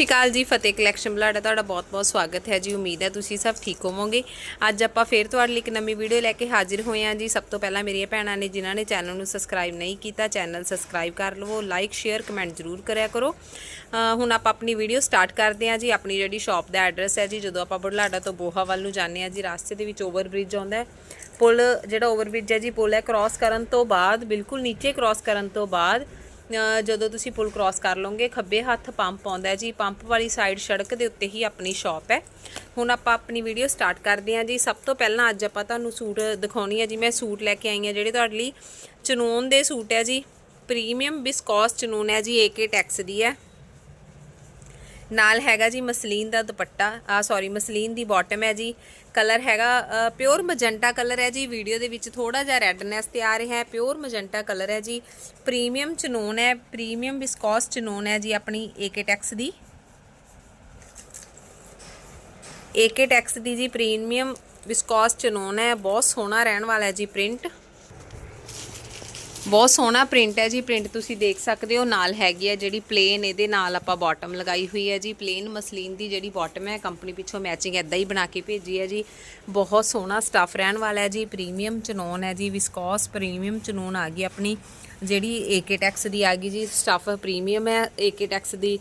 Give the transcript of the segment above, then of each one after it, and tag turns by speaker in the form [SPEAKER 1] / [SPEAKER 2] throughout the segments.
[SPEAKER 1] ਸ਼੍ਰੀ ਅਕਾਲ ਜੀ, ਫਤਿਹ ਕਲੈਕਸ਼ਨ ਬਲਾਡਾ ਤੁਹਾਡਾ ਬਹੁਤ-ਬਹੁਤ ਸਵਾਗਤ ਹੈ ਜੀ। ਉਮੀਦ ਹੈ ਤੁਸੀਂ ਸਭ ਠੀਕ ਹੋਵੋਗੇ। ਅੱਜ ਆਪਾਂ ਫੇਰ ਤੁਹਾਡੇ ਲਈ ਇੱਕ ਨਵੀਂ ਵੀਡੀਓ ਲੈ ਕੇ ਹਾਜ਼ਰ ਹੋਏ ਹਾਂ ਜੀ। ਸਭ ਤੋਂ ਪਹਿਲਾਂ ਮੇਰੀਆਂ ਭੈਣਾਂ ਨੇ, ਜਿਨ੍ਹਾਂ ਨੇ ਚੈਨਲ ਨੂੰ ਸਬਸਕ੍ਰਾਈਬ ਨਹੀਂ ਕੀਤਾ ਚੈਨਲ ਸਬਸਕ੍ਰਾਈਬ ਕਰ ਲਵੋ ਲਾਈਕ ਸ਼ੇਅਰ ਕਮੈਂਟ ਜ਼ਰੂਰ ਕਰਿਆ ਕਰੋ। ਹੁਣ ਆਪਾਂ ਆਪਣੀ ਵੀਡੀਓ ਸਟਾਰਟ ਕਰਦੇ ਹਾਂ ਜੀ। ਆਪਣੀ ਜਿਹੜੀ ਸ਼ਾਪ ਦਾ ਐਡਰੈਸ ਹੈ ਜੀ, ਜਦੋਂ ਆਪਾਂ ਬੁਢਲਾਡਾ ਤੋਂ ਬੋਹਾ ਵੱਲ ਨੂੰ ਜਾਂਦੇ ਹਾਂ ਜੀ, ਰਾਸਤੇ ਦੇ ਵਿੱਚ ਓਵਰਬ੍ਰਿਜ ਆਉਂਦਾ ਹੈ। ਪੁਲ, ਜਿਹੜਾ ਓਵਰਬ੍ਰਿਜ ਹੈ ਜੀ, ਪੁਲ ਹੈ ਕ੍ਰਾਸ ਕਰਨ ਤੋਂ ਬਾਅਦ, ਬਿਲਕੁਲ ਨੀਚੇ ਕ੍ਰਾਸ ਕਰਨ ਤੋਂ ਬਾਅਦ ਜਦੋਂ ਤੁਸੀਂ ਪੁਲ ਕ੍ਰਾਸ ਕਰ ਲਓਗੇ, ਖੱਬੇ ਹੱਥ ਪੰਪ ਆਉਂਦਾ ਜੀ। ਪੰਪ ਵਾਲੀ ਸਾਈਡ ਸੜਕ ਦੇ ਉੱਤੇ ਹੀ ਆਪਣੀ ਸ਼ਾਪ ਹੈ। ਹੁਣ ਆਪਾਂ ਆਪਣੀ ਵੀਡੀਓ ਸਟਾਰਟ ਕਰਦੇ ਹਾਂ ਜੀ। ਸਭ ਤੋਂ ਪਹਿਲਾਂ ਅੱਜ ਆਪਾਂ ਤੁਹਾਨੂੰ ਸੂਟ ਦਿਖਾਉਣੀ ਹੈ ਜੀ। ਮੈਂ ਸੂਟ ਲੈ ਕੇ ਆਈ ਹਾਂ ਜਿਹੜੇ ਤੁਹਾਡੇ ਲਈ ਚਨੂਨ ਦੇ ਸੂਟ ਹੈ ਜੀ। ਪ੍ਰੀਮੀਅਮ ਬਿਸਕੋਸ ਚਨੂਨ ਹੈ ਜੀ ਏਕੇ ਟੈਕਸ ਦੀ ਹੈ। ਨਾਲ ਹੈਗਾ ਜੀ ਮਸਲੀਨ ਦਾ ਦੁਪੱਟਾ। ਆ ਸੌਰੀ ਮਸਲੀਨ ਦੀ ਬਾਟਮ ਹੈ ਜੀ। ਕਲਰ ਹੈਗਾ ਪਿਓਰ ਮਜੈਂਟਾ ਕਲਰ ਹੈ ਜੀ। ਵੀਡੀਓ ਦੇ ਵਿੱਚ ਥੋੜਾ ਜਿਹਾ ਰੈਡਨੈਸ ਤੇ ਆ ਰਿਹਾ ਹੈ। ਪਿਓਰ ਮਜੈਂਟਾ ਕਲਰ ਹੈ ਜੀ। ਪ੍ਰੀਮੀਅਮ ਚਨੋਨ ਹੈ ਪ੍ਰੀਮੀਅਮ ਵਿਸਕੋਸ ਚਨੋਨ ਹੈ ਜੀ ਆਪਣੀ ਏਕੇ ਟੈਕਸ ਦੀ। ਏਕੇ ਟੈਕਸ ਦੀ ਜੀ ਪ੍ਰੀਮੀਅਮ ਵਿਸਕੋਸ ਚਨੋਨ ਹੈ। ਬਹੁਤ ਸੋਹਣਾ ਰਹਿਣ ਵਾਲਾ ਹੈ ਜੀ ਪ੍ਰਿੰਟ ਬਹੁਤ ਸੋਹਣਾ ਪ੍ਰਿੰਟ ਹੈ ਜੀ ਪ੍ਰਿੰਟ ਤੁਸੀਂ ਦੇਖ ਸਕਦੇ ਹੋ, ਨਾਲ ਹੈਗੀ ਹੈ ਜਿਹੜੀ ਪਲੇਨ ਇਹਦੇ ਨਾਲ ਆਪਾਂ ਬਾਟਮ ਲਗਾਈ ਹੋਈ ਹੈ ਜੀ। ਪਲੇਨ ਮਸਲੀਨ ਦੀ ਜਿਹੜੀ ਬਾਟਮ ਹੈ ਕੰਪਨੀ ਪਿੱਛੋਂ ਮੈਚਿੰਗ ਐਦਾਂ ਹੀ ਬਣਾ ਕੇ ਭੇਜੀ ਹੈ ਜੀ। ਬਹੁਤ ਸੋਹਣਾ ਸਟਫ ਰਹਿਣ ਵਾਲਾ ਹੈ ਜੀ ਪ੍ਰੀਮੀਅਮ ਚਨੋਨ ਹੈ ਜੀ ਵਿਸਕੋਸ ਪ੍ਰੀਮੀਅਮ ਚਨੋਨ ਆ ਗਈ ਆਪਣੀ। ਜਿਹੜੀ ਏਕੇ ਟੈਕਸ ਦੀ ਆ ਗਈ ਜੀ ਸਟਫ ਪ੍ਰੀਮੀਅਮ ਹੈ। ਏਕੇ ਟੈਕਸ ਦੀ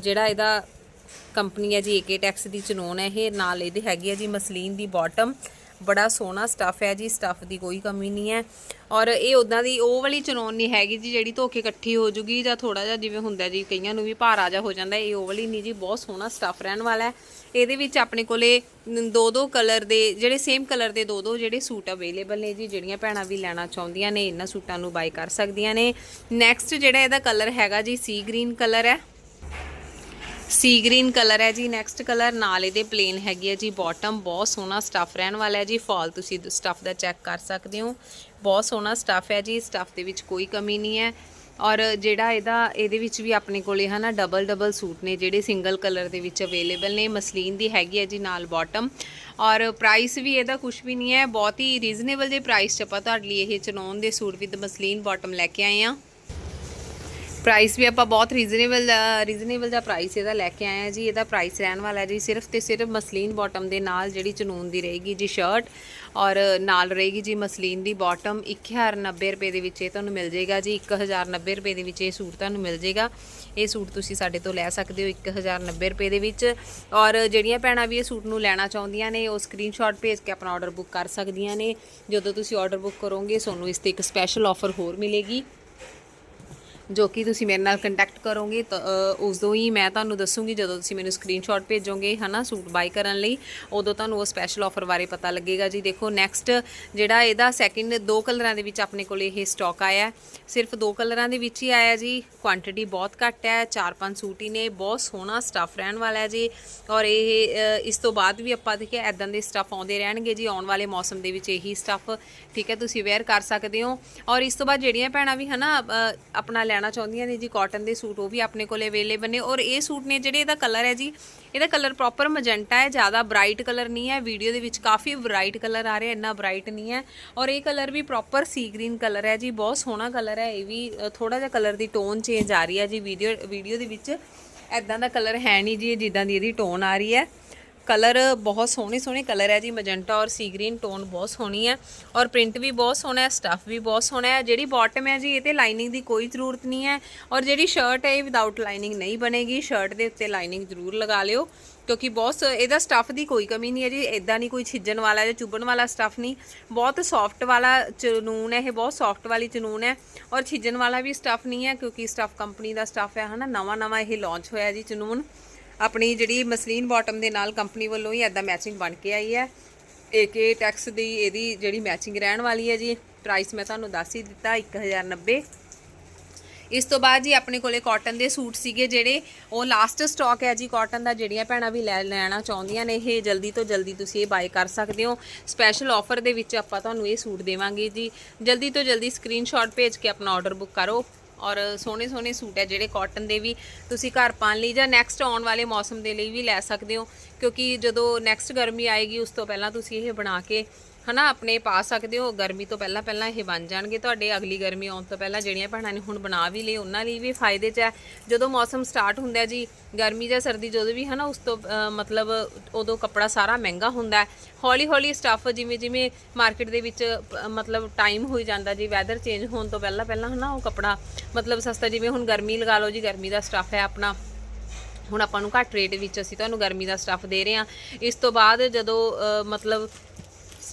[SPEAKER 1] ਜਿਹੜਾ ਇਹਦਾ ਕੰਪਨੀ ਹੈ ਜੀ ਏਕੇ ਟੈਕਸ ਦੀ ਚਨੋਨ ਹੈ ਇਹ, ਨਾਲ ਇਹਦੇ ਹੈਗੀ ਹੈ ਜੀ ਮਸਲੀਨ ਦੀ ਬਾਟਮ ਬੜਾ ਸੋਹਣਾ ਸਟੱਫ ਹੈ ਜੀ ਸਟੱਫ ਦੀ ਕੋਈ ਕਮੀ ਨਹੀਂ ਹੈ। ਔਰ ਇਹ ਉਦਾਂ ਦੀ, ਉਹ ਵਾਲੀ ਚਨੋਨ ਨਹੀਂ ਹੈਗੀ ਜੀ, ਜਿਹੜੀ ਧੋ ਕੇ ਇਕੱਠੀ ਹੋ ਜੂਗੀ ਜਾਂ ਥੋੜਾ ਜਿਹਾ ਜਿਵੇਂ ਹੁੰਦਾ ਜੀ, ਕਈਆਂ ਨੂੰ ਵੀ ਭਾਰਾ ਜਾ ਹੋ ਜਾਂਦਾ, ਇਹ ਉਹ ਵਾਲੀ ਨਹੀਂ ਜੀ, ਬਹੁਤ ਸੋਹਣਾ ਸਟੱਫ ਰਹਿਣ ਵਾਲਾ ਹੈ। ਇਹਦੇ ਵਿੱਚ ਆਪਣੇ ਕੋਲੇ ਦੋ ਦੋ ਕਲਰ ਦੇ, ਜਿਹੜੇ ਸੇਮ ਕਲਰ ਦੇ ਦੋ ਦੋ ਜਿਹੜੇ ਸੂਟ ਅਵੇਲੇਬਲ ਨੇ ਜੀ, ਜਿਹੜੀਆਂ ਭੈਣਾਂ ਵੀ ਲੈਣਾ ਚਾਹੁੰਦੀਆਂ ਨੇ, ਇਹਨਾਂ ਸੂਟਾਂ ਨੂੰ ਬਾਈ ਕਰ ਸਕਦੀਆਂ ਨੇ। ਨੈਕਸਟ ਜਿਹੜਾ ਇਹਦਾ ਕਲਰ ਹੈਗਾ ਜੀ ਸੀ ਗ੍ਰੀਨ ਕਲਰ ਹੈ। ਸੀ ਗ੍ਰੀਨ ਕਲਰ ਹੈ ਜੀ ਨੈਕਸਟ ਕਲਰ ਨਾਲ ਇਹਦੇ ਪਲੇਨ ਹੈਗੀ ਹੈ ਜੀ ਬਾਟਮ ਬਹੁਤ ਸੋਹਣਾ ਸਟਫ ਰਹਿਣ ਵਾਲਾ ਹੈ ਜੀ ਫਾਲ ਤੁਸੀਂ ਸਟਫ ਦਾ ਚੈੱਕ ਕਰ ਸਕਦੇ ਹੋ। ਬਹੁਤ ਸੋਹਣਾ ਸਟਫ ਹੈ ਜੀ ਸਟਫ ਦੇ ਵਿੱਚ ਕੋਈ ਕਮੀ ਨਹੀਂ ਹੈ। ਔਰ ਜਿਹੜਾ ਇਹਦਾ, ਇਹਦੇ ਵਿੱਚ ਵੀ ਆਪਣੇ ਕੋਲੇ ਹਨਾ ਡਬਲ ਡਬਲ ਸੂਟ ਨੇ ਜਿਹੜੇ ਸਿੰਗਲ ਕਲਰ ਦੇ ਵਿੱਚ ਅਵੇਲੇਬਲ ਨੇ, ਮਸਲੀਨ ਦੀ ਹੈਗੀ ਹੈ ਜੀ ਨਾਲ ਬਾਟਮ ਔਰ ਪ੍ਰਾਈਸ ਵੀ ਇਹਦਾ ਕੁਝ ਵੀ ਨਹੀਂ ਹੈ, ਬਹੁਤ ਹੀ ਰੀਜ਼ਨੇਬਲ ਜੇ ਪ੍ਰਾਈਸ 'ਚ ਆਪਾਂ ਤੁਹਾਡੇ ਲਈ ਇਹ ਚਨੋਨ ਦੇ ਸੂਟ ਵਿਦ ਮਸਲੀਨ ਬਾਟਮ ਲੈ ਕੇ ਆਏ ਆ ਪ੍ਰਾਈਸ ਵੀ ਆਪਾਂ ਬਹੁਤ ਰੀਜ਼ਨੇਬਲ ਰੀਜ਼ਨੇਬਲ ਦਾ ਪ੍ਰਾਈਸ ਇਹਦਾ ਲੈ ਕੇ ਆਏ ਆ ਜੀ। ਇਹਦਾ ਪ੍ਰਾਈਸ ਰਹਿਣ ਵਾਲਾ ਜੀ, ਸਿਰਫ ਤੇ ਸਿਰਫ ਮਸਲੀਨ ਬਾਟਮ ਦੇ ਨਾਲ ਜਿਹੜੀ ਚਨੂਨ ਦੀ ਰਹੇਗੀ ਜੀ ਸ਼ਰਟ ਔਰ ਨਾਲ ਰਹੇਗੀ ਜੀ ਮਸਲੀਨ ਦੀ ਬਾਟਮ 1090 ਰੁਪਏ ਦੇ ਵਿੱਚ ਇਹ ਤੁਹਾਨੂੰ ਮਿਲ ਜਾਏਗਾ ਜੀ। 1090 ਰੁਪਏ ਦੇ ਵਿੱਚ ਇਹ ਸੂਟ ਤੁਹਾਨੂੰ ਮਿਲ ਜਾਏਗਾ। ਇਹ ਸੂਟ ਤੁਸੀਂ ਸਾਡੇ ਤੋਂ ਲੈ ਸਕਦੇ ਹੋ 1090 ਰੁਪਏ ਦੇ ਵਿੱਚ ਔਰ ਜਿਹੜੀਆਂ ਭੈਣਾਂ ਵੀ ਇਹ ਸੂਟ ਨੂੰ ਲੈਣਾ ਚਾਹੁੰਦੀਆਂ ਨੇ, ਉਹ ਸਕਰੀਨਸ਼ਾਟ ਭੇਜ ਕੇ ਆਪਣਾ ਆਰਡਰ ਬੁੱਕ ਕਰ ਸਕਦੀਆਂ ਨੇ। ਜਦੋਂ ਤੁਸੀਂ ਆਰਡਰ ਬੁੱਕ ਕਰੋਗੇ, ਤੁਹਾਨੂੰ ਇਸ ਤੇ ਇੱਕ ਸਪੈਸ਼ਲ ਆਫਰ ਹੋਰ ਮਿਲੇਗੀ। ਜੋ ਕਿ ਤੁਸੀਂ ਮੇਰੇ ਨਾਲ ਕੰਟੈਕਟ ਕਰੋਗੇ ਤਾਂ ਉਦੋਂ ਹੀ ਮੈਂ ਤੁਹਾਨੂੰ ਦੱਸੂਗੀ ਜਦੋਂ ਤੁਸੀਂ ਮੈਨੂੰ ਸਕਰੀਨਸ਼ਾਟ ਭੇਜੋਗੇ ਹਨਾ ਸੂਟ ਬਾਈ ਕਰਨ ਲਈ ਉਦੋਂ ਤੁਹਾਨੂੰ ਉਹ ਸਪੈਸ਼ਲ ਆਫਰ ਬਾਰੇ ਪਤਾ ਲੱਗੇਗਾ। ਜੀ ਦੇਖੋ ਨੈਕਸਟ ਜਿਹੜਾ ਇਹਦਾ ਸੈਕਿੰਡ ਦੋ ਕਲਰਾਂ ਦੇ ਵਿੱਚ ਆਪਣੇ ਕੋਲ ਇਹ ਸਟਾਕ ਆਇਆ ਸਿਰਫ ਦੋ ਕਲਰਾਂ ਦੇ ਵਿੱਚ ਹੀ ਆਇਆ ਜੀ। ਕੁਆਂਟੀਟੀ ਬਹੁਤ ਘੱਟ ਹੈ ਚਾਰ ਪੰਜ ਸੂਟ ਹੀ ਨੇ ਬਹੁਤ ਸੋਹਣਾ ਸਟਫ ਰਹਿਣ ਵਾਲਾ ਹੈ ਜੀ। ਔਰ ਇਹ ਇਸ ਤੋਂ ਬਾਅਦ ਵੀ ਆਪਾਂ ਦੇਖਿਆ ਐਦਾਂ ਦੇ ਸਟਫ ਆਉਂਦੇ ਰਹਿਣਗੇ ਜੀ। ਆਉਣ ਵਾਲੇ ਮੌਸਮ ਦੇ ਵਿੱਚ ਇਹੀ ਸਟਫ ਠੀਕ ਹੈ ਤੁਸੀਂ ਵੇਅਰ ਕਰ ਸਕਦੇ ਹੋ। ਔਰ ਇਸ ਤੋਂ ਬਾਅਦ ਜਿਹੜੀਆਂ ਭੈਣਾਂ ਵੀ ਹਨਾ ਅ, ਆਪਣਾ ਲੈਣਾ ਚਾਹੁੰਦੀਆਂ ਨੇ ਜੀ ਕਾਟਨ ਦੇ ਸੂਟ, ਉਹ ਵੀ ਆਪਣੇ ਕੋਲੇ ਅਵੇਲੇਬਲ ਨੇ। ਔਰ ਇਹ ਸੂਟ ਨੇ ਜਿਹੜੇ ਇਹਦਾ ਕਲਰ ਹੈ ਜੀ, ਇਹਦਾ ਕਲਰ ਪ੍ਰੋਪਰ ਮਜੈਂਟਾ ਹੈ, ਜ਼ਿਆਦਾ ਬ੍ਰਾਈਟ ਕਲਰ ਨਹੀਂ ਹੈ। ਵੀਡੀਓ ਦੇ ਵਿੱਚ ਕਾਫੀ ਬ੍ਰਾਈਟ ਕਲਰ ਆ ਰਿਹਾ, ਇੰਨਾ ਬ੍ਰਾਈਟ ਨਹੀਂ ਹੈ। ਔਰ ਇਹ ਕਲਰ ਵੀ ਪ੍ਰੋਪਰ ਸੀ ਗ੍ਰੀਨ ਕਲਰ ਹੈ ਜੀ, ਬਹੁਤ ਸੋਹਣਾ ਕਲਰ ਹੈ। ਇਹ ਵੀ ਥੋੜਾ ਜਿਹਾ ਕਲਰ ਦੀ ਟੋਨ ਚੇਂਜ ਆ ਰਹੀ ਹੈ ਜੀ ਵੀਡੀਓ ਵੀਡੀਓ ਦੇ ਵਿੱਚ। ਐਦਾਂ ਦਾ ਕਲਰ ਹੈ ਨਹੀਂ ਜੀ ਜਿੱਦਾਂ ਦੀ ਇਹਦੀ ਟੋਨ ਆ ਰਹੀ ਹੈ। ਕਲਰ ਬਹੁਤ ਸੋਹਣੇ ਸੋਹਣੇ ਕਲਰ ਹੈ ਜੀ ਮਜੈਂਟਾ ਔਰ ਸੀ ਗ੍ਰੀਨ ਟੋਨ ਬਹੁਤ ਸੋਹਣੀ ਹੈ ਔਰ ਪ੍ਰਿੰਟ ਵੀ ਬਹੁਤ ਸੋਹਣਾ ਹੈ ਸਟਫ ਵੀ ਬਹੁਤ ਸੋਹਣਾ ਹੈ, ਜਿਹੜੀ ਬਾਟਮ ਹੈ ਜੀ, ਇਹ ਤੇ ਲਾਈਨਿੰਗ ਦੀ ਕੋਈ ਜ਼ਰੂਰਤ ਨਹੀਂ ਹੈ ਔਰ ਜਿਹੜੀ ਸ਼ਰਟ ਹੈ, ਇਹ ਵਿਦਆਊਟ ਲਾਈਨਿੰਗ ਨਹੀਂ ਬਣੇਗੀ ਸ਼ਰਟ ਦੇ ਉੱਤੇ ਲਾਈਨਿੰਗ ਜ਼ਰੂਰ ਲਗਾ ਲਿਓ ਕਿਉਂਕਿ ਬਹੁਤ ਸ- ਇਹਦਾ ਸਟਫ ਦੀ ਕੋਈ ਕਮੀ ਨਹੀਂ ਹੈ ਜੀ ਇਦਾਂ ਨਹੀਂ ਕੋਈ ਛਿੱਜਣ ਵਾਲਾ ਜਾਂ ਚੁੱਭਣ ਵਾਲਾ ਸਟਫ ਨਹੀਂ, ਬਹੁਤ ਸੌਫਟ ਵਾਲਾ ਚਨੂਨ ਹੈ, ਇਹ ਬਹੁਤ ਸੌਫਟ ਵਾਲੀ ਚਨੂਨ ਹੈ ਔਰ ਛਿੱਜਣ ਵਾਲਾ ਵੀ ਸਟਫ ਨਹੀਂ ਹੈ ਕਿਉਂਕਿ ਸਟਫ ਕੰਪਨੀ ਦਾ ਸਟਫ ਹੈ ਹਨਾ ਨਵਾਂ ਨਵਾਂ ਇਹ ਲਾਂਚ ਹੋਇਆ ਜੀ ਚਨੂਨ। ਆਪਣੀ ਜਿਹੜੀ ਮਸਲੀਨ ਬਾਟਮ ਦੇ ਨਾਲ ਕੰਪਨੀ ਵੱਲੋਂ ਹੀ ਐਦਾਂ ਮੈਚਿੰਗ ਬਣ ਕੇ ਆਈ ਹੈ। ਏਕੇ ਟੈਕਸ ਦੀ ਇਹਦੀ ਜਿਹੜੀ ਮੈਚਿੰਗ ਰਹਿਣ ਵਾਲੀ ਹੈ ਜੀ। ਪ੍ਰਾਈਸ ਮੈਂ ਤੁਹਾਨੂੰ ਦੱਸ ਹੀ ਦਿੱਤਾ 1090 ਇਸ ਤੋਂ ਬਾਅਦ ਜੀ ਆਪਣੇ ਕੋਲੇ ਕਾਟਨ ਦੇ ਸੂਟ ਸੀਗੇ ਜਿਹੜੇ, ਉਹ ਲਾਸਟ ਸਟਾਕ ਹੈ ਜੀ ਕਾਟਨ ਦਾ, ਜਿਹੜੀਆਂ ਭੈਣਾਂ ਵੀ ਲੈ ਲੈਣਾ ਚਾਹੁੰਦੀਆਂ ਨੇ ਇਹ, ਜਲਦੀ ਤੋਂ ਜਲਦੀ ਤੁਸੀਂ ਇਹ ਬਾਈ ਕਰ ਸਕਦੇ ਹੋ। ਸਪੈਸ਼ਲ ਆਫਰ ਦੇ ਵਿੱਚ ਆਪਾਂ ਤੁਹਾਨੂੰ ਇਹ ਸੂਟ ਦੇਵਾਂਗੇ ਜੀ। ਜਲਦੀ ਤੋਂ ਜਲਦੀ ਸਕਰੀਨਸ਼ਾਟ ਭੇਜ ਕੇ ਆਪਣਾ ਆਰਡਰ ਬੁੱਕ ਕਰੋ। ਔਰ ਸੋਹਣੇ ਸੋਹਣੇ ਸੂਟ ਹੈ ਜਿਹੜੇ ਕਾਟਨ ਦੇ ਵੀ ਤੁਸੀਂ ਘਰ ਪਾਉਣ ਲਈ ਜਾਂ ਨੈਕਸਟ ਆਉਣ ਵਾਲੇ ਮੌਸਮ ਦੇ ਲਈ ਵੀ ਲੈ ਸਕਦੇ ਹੋ, ਕਿਉਂਕਿ ਜਦੋਂ ਨੈਕਸਟ ਗਰਮੀ ਆਏਗੀ, ਉਸ ਤੋਂ ਪਹਿਲਾਂ ਤੁਸੀਂ ਇਹ ਬਣਾ ਕੇ ਹਨਾ, ਆਪਣੇ ਪਾ ਸਕਦੇ ਹੋ, ਗਰਮੀ ਤੋਂ ਪਹਿਲਾਂ ਪਹਿਲਾਂ ਇਹ ਬਣ ਜਾਣਗੇ। ਤੁਹਾਡੇ ਅਗਲੀ ਗਰਮੀ ਆਉਣ ਤੋਂ ਪਹਿਲਾਂ ਜਿਹੜੀਆਂ ਭੈਣਾਂ ਨੇ ਹੁਣ ਬਣਾ ਵੀ ਲਏ, ਉਹਨਾਂ ਲਈ ਵੀ ਫਾਇਦੇ 'ਚ ਹੈ। ਜਦੋਂ ਮੌਸਮ ਸਟਾਰਟ ਹੁੰਦਾ ਜੀ, ਗਰਮੀ ਜਾਂ ਸਰਦੀ ਜਦੋਂ ਵੀ, ਹਨਾ, ਉਸ ਤੋਂ ਮਤਲਬ ਉਦੋਂ ਕੱਪੜਾ ਸਾਰਾ ਮਹਿੰਗਾ ਹੁੰਦਾ ਹੈ। ਹੌਲੀ ਹੌਲੀ ਸਟੱਫ ਜਿਵੇਂ ਜਿਵੇਂ ਮਾਰਕੀਟ ਦੇ ਵਿੱਚ ਮਤਲਬ ਟਾਈਮ ਹੋਈ ਜਾਂਦਾ ਜੀ ਵੈਦਰ ਚੇਂਜ ਹੋਣ ਤੋਂ ਪਹਿਲਾਂ ਪਹਿਲਾਂ, ਹਨਾ, ਉਹ ਕੱਪੜਾ ਮਤਲਬ ਸਸਤਾ, ਜਿਵੇਂ ਹੁਣ ਗਰਮੀ ਲਗਾ ਲਓ ਜੀ, ਗਰਮੀ ਦਾ ਸਟੱਫ ਹੈ ਆਪਣਾ। ਹੁਣ ਆਪਾਂ ਨੂੰ ਘੱਟ ਰੇਟ ਵਿੱਚ ਅਸੀਂ ਤੁਹਾਨੂੰ ਗਰਮੀ ਦਾ ਸਟੱਫ ਦੇ ਰਹੇ ਹਾਂ। ਇਸ ਤੋਂ ਬਾਅਦ ਜਦੋਂ ਮਤਲਬ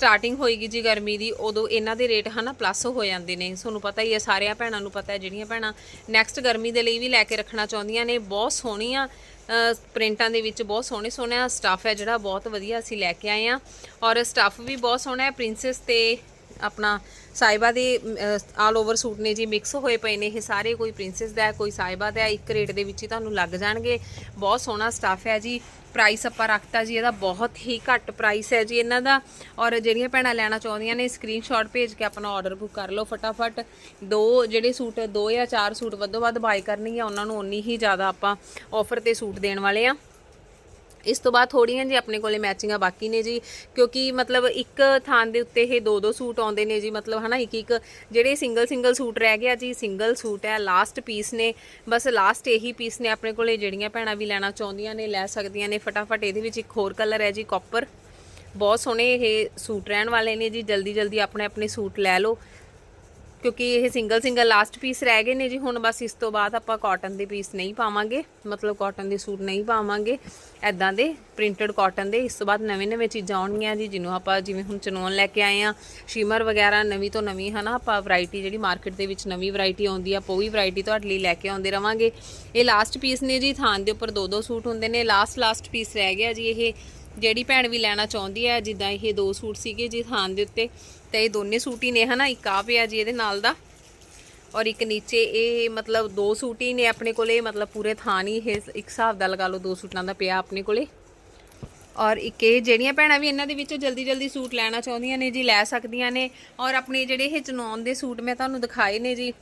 [SPEAKER 1] ਸਟਾਰਟਿੰਗ ਹੋਏਗੀ ਜੀ ਗਰਮੀ ਦੀ, ਉਦੋਂ ਇਹਨਾਂ ਦੇ ਰੇਟ ਹਨਾ ਪਲੱਸ ਹੋ ਜਾਂਦੇ ਨੇ। ਤੁਹਾਨੂੰ ਪਤਾ ਹੀ ਹੈ, ਸਾਰਿਆਂ ਭੈਣਾਂ ਨੂੰ ਪਤਾ ਹੈ, ਜਿਹੜੀਆਂ ਭੈਣਾਂ ਨੈਕਸਟ ਗਰਮੀ ਦੇ ਲਈ ਵੀ ਲੈ ਕੇ ਰੱਖਣਾ ਚਾਹੁੰਦੀਆਂ ਨੇ। ਬਹੁਤ ਸੋਹਣੀਆਂ ਪ੍ਰਿੰਟਾਂ ਦੇ ਵਿੱਚ ਬਹੁਤ ਸੋਹਣੇ ਸੋਹਣਾ ਸਟੱਫ ਹੈ ਜਿਹੜਾ, ਬਹੁਤ ਵਧੀਆ ਅਸੀਂ ਲੈ ਕੇ ਆਏ ਆ ਔਰ ਸਟੱਫ ਵੀ ਬਹੁਤ ਸੋਹਣਾ ਹੈ ਪ੍ਰਿੰਸੈਸ ਤੇ ਆਪਣਾ ਸਾਈਬਾ ਦੇ ਆਲ ਓਵਰ ਸੂਟ ਨੇ ਜੀ ਮਿਕਸ ਹੋਏ ਪਏ ਨੇ। ਇਹ ਸਾਰੇ ਕੋਈ ਪ੍ਰਿੰਸੈਸ ਦਾ ਕੋਈ ਸਾਈਬਾ ਦਾ ਇੱਕ ਰੇਟ ਦੇ ਵਿੱਚ ਹੀ ਤੁਹਾਨੂੰ ਲੱਗ ਜਾਣਗੇ। ਬਹੁਤ ਸੋਹਣਾ ਸਟੱਫ ਹੈ ਜੀ। ਪ੍ਰਾਈਸ ਆਪਾਂ ਰੱਖਤਾ ਜੀ, ਇਹਦਾ ਬਹੁਤ ਹੀ ਘੱਟ ਪ੍ਰਾਈਸ ਹੈ ਜੀ ਇਹਨਾਂ ਦਾ। ਔਰ ਜਿਹੜੀਆਂ ਭੈਣਾਂ ਲੈਣਾ ਚਾਹੁੰਦੀਆਂ ਨੇ ਸਕਰੀਨਸ਼ਾਟ ਭੇਜ ਕੇ ਆਪਣਾ ਆਰਡਰ ਬੁੱਕ ਕਰ ਲਓ ਫਟਾਫਟ। ਦੋ ਜਿਹੜੇ ਸੂਟ, ਦੋ ਜਾਂ ਚਾਰ ਸੂਟ ਵੱਧੋ ਵੱਧ ਬਾਈ ਆ ਉਹਨਾਂ ਨੂੰ ਉਨੀ ਹੀ ਜ਼ਿਆਦਾ ਆਪਾਂ ਆਫਰ ਤੇ ਸੂਟ ਦੇਣ ਵਾਲੇ ਆ। ਇਸ ਤੋਂ ਬਾਅਦ ਥੋੜੀਆਂ ਜੀ ਆਪਣੇ ਕੋਲੇ ਮੈਚਿੰਗਾਂ ਬਾਕੀ ਨੇ ਜੀ, ਕਿਉਂਕਿ ਮਤਲਬ ਇੱਕ ਥਾਂ ਦੇ ਉੱਤੇ ਇਹ ਦੋ ਦੋ ਸੂਟ ਆਉਂਦੇ ਨੇ ਜੀ, ਮਤਲਬ ਹਨਾ, ਇੱਕ ਇੱਕ ਜਿਹੜੇ ਸਿੰਗਲ ਸਿੰਗਲ ਸੂਟ ਰਹਿ ਗਿਆ ਜੀ, ਸਿੰਗਲ ਸੂਟ ਹੈ ਲਾਸਟ ਪੀਸ ਨੇ, ਬਸ ਲਾਸਟ ਇਹੀ ਪੀਸ ਨੇ ਆਪਣੇ ਕੋਲੇ, ਜਿਹੜੀਆਂ ਭੈਣਾਂ ਵੀ ਲੈਣਾ ਚਾਹੁੰਦੀਆਂ ਨੇ, ਲੈ ਸਕਦੀਆਂ ਨੇ, ਫਟਾਫਟ ਇਹਦੇ ਵਿੱਚ ਇੱਕ ਹੋਰ ਕਲਰ ਹੈ ਜੀ ਕਾਪਰ ਬਹੁਤ ਸੋਹਣੇ ਇਹ ਸੂਟ ਰਹਿਣ ਵਾਲੇ ਨੇ ਜੀ ਜਲਦੀ ਜਲਦੀ ਆਪਣੇ ਆਪਣੇ ਸੂਟ ਲੈ ਲਓ। ਕਿਉਂਕਿ ਇਹ ਸਿੰਗਲ ਸਿੰਗਲ ਲਾਸਟ ਪੀਸ ਰਹਿ ਗਏ ਨੇ ਜੀ, ਹੁਣ ਬਸ ਇਸ ਤੋਂ ਬਾਅਦ ਆਪਾਂ ਕਾਟਨ ਦੇ ਪੀਸ ਨਹੀਂ ਪਾਵਾਂਗੇ, ਮਤਲਬ ਕਾਟਨ ਦੇ ਸੂਟ ਨਹੀਂ ਪਾਵਾਂਗੇ ਐਦਾਂ ਦੇ ਪ੍ਰਿੰਟਡ ਕਾਟਨ ਦੇ, ਇਸ ਤੋਂ ਬਾਅਦ ਨਵੇਂ ਨਵੇਂ ਚੀਜ਼ਾਂ ਆਉਣਗੀਆਂ ਜੀ, ਜਿਹਨੂੰ ਆਪਾਂ ਜਿਵੇਂ ਹੁਣ ਚਨੋਨ ਲੈ ਕੇ ਆਏ ਆ ਸ਼ੀਮਰ ਵਗੈਰਾ ਨਵੀਂ ਤੋਂ ਨਵੀਂ, ਹਨਾ, ਆਪਾਂ ਵੈਰਾਈਟੀ ਜਿਹੜੀ ਮਾਰਕੀਟ ਦੇ ਵਿੱਚ ਨਵੀਂ ਵੈਰਾਈਟੀ ਆਉਂਦੀ ਆ, ਆਪਾਂ ਉਹ ਵੀ ਵੈਰਾਈਟੀ ਤੁਹਾਡੇ ਲਈ ਲੈ ਕੇ ਆਉਂਦੇ ਰਵਾਂਗੇ। ਇਹ ਲਾਸਟ ਪੀਸ ਨੇ ਜੀ ਥਾਨ ਦੇ ਉੱਪਰ ਦੋ ਦੋ ਸੂਟ ਹੁੰਦੇ ਨੇ ਲਾਸਟ ਲਾਸਟ ਪੀਸ ਰਹਿ ਗਿਆ ਜੀ, ਇਹ ਜਿਹੜੀ ਭੈਣ ਵੀ ਲੈਣਾ ਚਾਹੁੰਦੀ ਹੈ, ਜਿੱਦਾਂ ਇਹ ਦੋ ਸੂਟ ਸੀਗੇ ਜੀ ਥਾਨ ਦੇ ਉੱਤੇ, ਤੇ ਇਹ ਦੋਨੇ ਸੂਟ ਹੀ ਨੇ, ਹਨਾ? ਇੱਕ ਆ ਪਿਆ ਜੀ ਇਹਦੇ ਨਾਲ ਦਾ, ਔਰ ਇੱਕ ਨੀਚੇ ਇਹ ਮਤਲਬ ਦੋ ਸੂਟ ਹੀ ਨੇ ਆਪਣੇ ਕੋਲੇ, ਮਤਲਬ ਪੂਰੇ ਥਾਨ ਹੀ ਇਹ ਇੱਕ ਹਿਸਾਬ ਦਾ ਲਗਾ ਲਓ, ਦੋ ਸੂਟਾਂ ਦਾ ਪਿਆ ਆਪਣੇ ਕੋਲੇ। ਔਰ ਇੱਕ ਇਹ ਜਿਹੜੀਆਂ ਭੈਣਾਂ ਵੀ ਇਹਨਾਂ ਦੇ ਵਿੱਚੋਂ ਜਲਦੀ ਜਲਦੀ ਸੂਟ ਲੈਣਾ ਚਾਹੁੰਦੀਆਂ ਨੇ ਜੀ, ਲੈ ਸਕਦੀਆਂ ਨੇ, ਔਰ ਆਪਣੇ ਜਿਹੜੇ ਇਹ ਚਨੌਨ ਦੇ ਸੂਟ ਮੈਂ ਤੁਹਾਨੂੰ ਦਿਖਾਏ ਨੇ ਜੀ।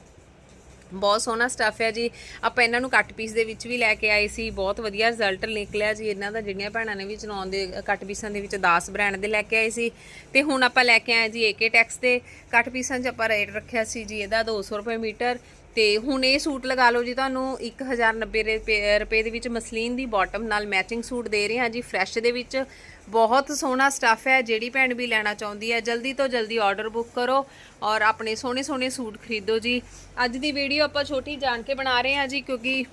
[SPEAKER 1] ਬਹੁਤ ਸੋਹਣਾ ਸਟੱਫ ਹੈ ਜੀ। ਆਪਾਂ ਇਹਨਾਂ ਨੂੰ ਕੱਟ ਪੀਸ ਦੇ ਵਿੱਚ ਵੀ ਲੈ ਕੇ ਆਏ ਸੀ। ਬਹੁਤ ਵਧੀਆ ਰਿਜ਼ਲਟ ਨਿਕਲਿਆ ਜੀ। ਇਹਨਾਂ ਦਾ ਜਿਹੜੀਆਂ ਭੈਣਾਂ ਨੇ ਵੀ ਚਨਾਉਣ ਦੇ ਕੱਟ ਪੀਸਾਂ ਦੇ ਵਿੱਚ 10 ਬ੍ਰਾਂਡ ਦੇ ਲੈ ਕੇ ਆਏ ਸੀ। ਤੇ ਹੁਣ ਆਪਾਂ ਲੈ ਕੇ ਆਏ ਜੀ ਏਕੇ ਟੈਕਸ ਦੇ। ਕੱਟ ਪੀਸਾਂ 'ਚ ਆਪਾਂ ਰੇਟ ਰੱਖਿਆ ਸੀ ਜੀ। ਇਹਦਾ 200 ਰੁਪਏ ਮੀਟਰ। ਤੇ ਹੁਣ ਇਹ ਸੂਟ ਲਗਾ ਲਓ ਜੀ, ਤੁਹਾਨੂੰ 1090 ਰੁਪਏ ਰੁਪਏ ਦੇ ਵਿੱਚ ਮਸਲੀਨ ਦੀ ਬਾਟਮ ਨਾਲ ਮੈਚਿੰਗ ਸੂਟ ਦੇ ਰਹੇ ਹਾਂ ਜੀ ਫਰੈਸ਼ ਦੇ ਵਿੱਚ। ਬਹੁਤ ਸੋਹਣਾ ਸਟੱਫ ਹੈ, ਜਿਹੜੀ ਭੈਣ ਵੀ ਲੈਣਾ ਚਾਹੁੰਦੀ ਹੈ, ਜਲਦੀ ਤੋਂ ਜਲਦੀ ਆਰਡਰ ਬੁੱਕ ਕਰੋ ਔਰ ਆਪਣੇ ਸੋਹਣੇ ਸੋਹਣੇ ਸੂਟ ਖਰੀਦੋ ਜੀ। ਅੱਜ ਦੀ ਵੀਡੀਓ ਆਪਾਂ ਛੋਟੀ ਜਾਣ ਕੇ ਬਣਾ ਰਹੇ ਹਾਂ ਜੀ, ਕਿਉਂਕਿ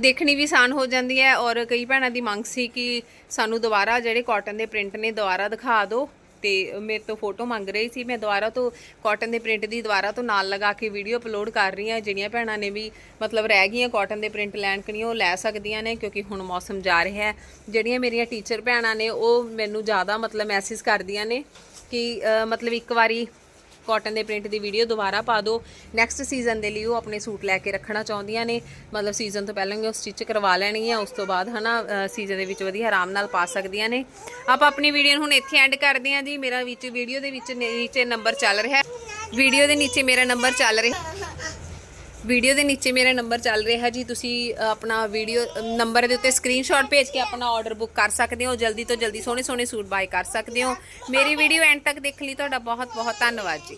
[SPEAKER 1] ਦੇਖਣੀ ਵੀ ਆਸਾਨ ਹੋ ਜਾਂਦੀ ਹੈ ਔਰ ਕਈ ਭੈਣਾਂ ਦੀ ਮੰਗ ਸੀ ਕਿ ਸਾਨੂੰ ਦੁਬਾਰਾ ਜਿਹੜੇ ਕਾਟਨ ਦੇ ਪ੍ਰਿੰਟ ਨੇ, ਦੁਬਾਰਾ ਦਿਖਾ ਦਿਓ। ਤੇ ਮੇਰੇ ਤੋਂ ਫੋਟੋ ਮੰਗ ਰਹੀ ਸੀ। ਮੈਂ ਦੁਬਾਰਾ ਤੋਂ ਕਾਟਨ ਦੇ ਪ੍ਰਿੰਟ ਦੀ ਦੁਬਾਰਾ ਤੋਂ ਨਾਲ ਲਗਾ ਕੇ ਵੀਡੀਓ ਅਪਲੋਡ ਕਰ ਰਹੀ ਹਾਂ। ਜਿਹੜੀਆਂ ਭੈਣਾਂ ਨੇ ਵੀ ਮਤਲਬ ਰਹਿ ਗਈਆਂ ਕਾਟਨ ਦੇ ਪ੍ਰਿੰਟ ਲੈਣ ਕਣੀਆਂ ਉਹ ਲੈ ਸਕਦੀਆਂ ਨੇ ਕਿਉਂਕਿ ਹੁਣ ਮੌਸਮ ਜਾ ਰਿਹਾ ਹੈ। ਜਿਹੜੀਆਂ ਮੇਰੀਆਂ ਟੀਚਰ ਭੈਣਾਂ ਨੇ, ਉਹ ਮੈਨੂੰ ਜ਼ਿਆਦਾ ਮਤਲਬ ਮੈਸੇਜ ਕਰਦੀਆਂ ਨੇ ਕਿ ਮਤਲਬ ਇੱਕ ਵਾਰੀ ਕਾਟਨ ਦੇ ਪ੍ਰਿੰਟ ਦੀ ਵੀਡੀਓ ਦੁਬਾਰਾ ਪਾ ਦਿਓ। ਨੈਕਸਟ ਸੀਜ਼ਨ ਦੇ ਲਈ ਉਹ ਆਪਣੇ ਸੂਟ ਲੈ ਕੇ ਰੱਖਣਾ ਚਾਹੁੰਦੀਆਂ ਨੇ। ਮਤਲਬ ਸੀਜ਼ਨ ਤੋਂ ਪਹਿਲਾਂ ਹੀ ਉਹ ਸਟਿਚ ਕਰਵਾ ਲੈਣਗੀਆਂ, ਉਸ ਤੋਂ ਬਾਅਦ ਹਨਾ ਸੀਜ਼ਨ ਦੇ ਵਿੱਚ ਵਧੀਆ ਆਰਾਮ ਨਾਲ ਪਾ ਸਕਦੀਆਂ ਨੇ। ਆਪਾਂ ਆਪਣੀ ਵੀਡੀਓ ਨੂੰ ਹੁਣ ਇੱਥੇ ਐਂਡ ਕਰਦੇ ਹਾਂ ਜੀ। ਮੇਰਾ ਵਿੱਚ ਵੀਡੀਓ ਦੇ ਵਿੱਚ ਨੀਚੇ ਨੰਬਰ ਚੱਲ ਰਿਹਾ ਵੀਡੀਓ ਦੇ ਨੀਚੇ ਮੇਰਾ ਨੰਬਰ ਚੱਲ ਰਿਹਾ ਵੀਡੀਓ ਦੇ ਨੀਚੇ ਮੇਰਾ ਨੰਬਰ ਚੱਲ ਰਿਹਾ ਜੀ, ਤੁਸੀਂ ਆਪਣਾ ਵੀਡੀਓ ਨੰਬਰ ਦੇ ਉੱਤੇ ਸਕਰੀਨਸ਼ਾਟ ਭੇਜ ਕੇ ਆਪਣਾ ਆਰਡਰ ਬੁੱਕ ਕਰ ਸਕਦੇ ਹੋ, ਜਲਦੀ ਤੋਂ ਜਲਦੀ ਸੋਹਣੇ ਸੋਹਣੇ ਸੂਟ ਬਾਏ ਕਰ ਸਕਦੇ ਹੋ। ਮੇਰੀ ਵੀਡੀਓ ਐਂਡ ਤੱਕ ਦੇਖਣ ਲਈ, ਤੁਹਾਡਾ ਬਹੁਤ ਬਹੁਤ ਧੰਨਵਾਦ ਜੀ।